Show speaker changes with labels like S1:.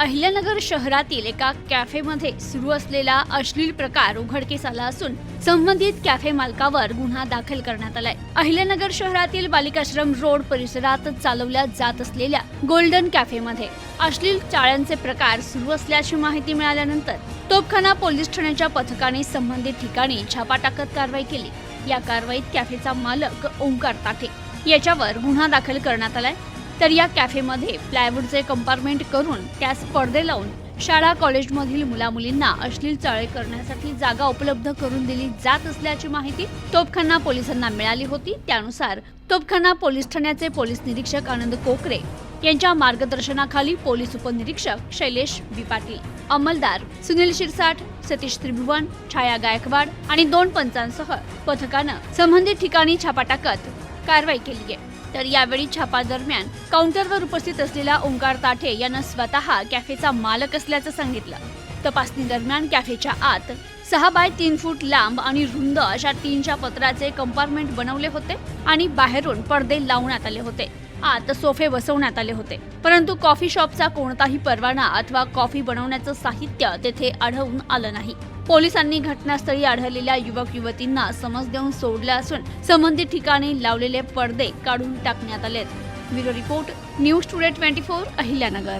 S1: अहिल्यानगर शहरातील एका कॅफेमध्ये सुरू असलेला अश्लील प्रकार उघडकीस आला असून संबंधित कॅफे मालकावर गुन्हा दाखल करण्यात आलाय. अहिल्यानगर शहरातील बालिकाश्रम रोड परिसरात चालवल्या जात असलेल्या गोल्डन कॅफेमध्ये अश्लील चाळ्यांचे प्रकार सुरू असल्याची माहिती मिळाल्यानंतर तोपखाना पोलीस ठाण्याच्या पथकाने संबंधित ठिकाणी छापा टाकत कारवाई केली. या कारवाईत कॅफेचा मालक ओंकार ताके याच्यावर गुन्हा दाखल करण्यात आलाय. तर या कॅफेमध्ये प्लायवूडचे कंपार्टमेंट करून त्यास पडदे लावून शाळा कॉलेजमधील मुलामुलींना अश्लील चळे करण्यासाठी जागा उपलब्ध करून दिली जात असल्याची माहिती तोपखाना पोलिसांना मिळाली होती. त्यानुसार तोपखाना पोलीस ठाण्याचे पोलीस निरीक्षक आनंद कोकरे यांच्या मार्गदर्शनाखाली पोलीस उपनिरीक्षक शैलेश बी. पाटील अंमलदार सुनील शिरसाट सतीश त्रिभुवन छाया गायकवाड आणि दोन पंचांसह पथकानं संबंधित ठिकाणी छापा टाकत कारवाई केली आहे. तर यावेळी छापा दरम्यान काउंटरवर उपस्थित असलेला ओंकार ताठे यानं स्वतः कॅफेचा मालक असल्याचं सांगितलं. तपासणी दरम्यान कॅफेच्या आत सहा बाय तीन फूट लांब आणि रुंद अशा तीनच्या पत्राचे कंपार्टमेंट बनवले होते आणि बाहेरून पडदे लावण्यात आले होते. आत सोफे बसवण्यात आले होते. परंतु कॉफी शॉपचा कोणताही परवाना अथवा कॉफी बनवण्याचं साहित्य तेथे आढळून आलं नाही. पोलिसांनी घटनास्थळी आढळलेल्या युवक युवतींना समज देऊन सोडलं असून संबंधित ठिकाणी लावलेले पडदे काढून टाकण्यात आलेत. Bureau report News Today twenty four Ahilyanagar.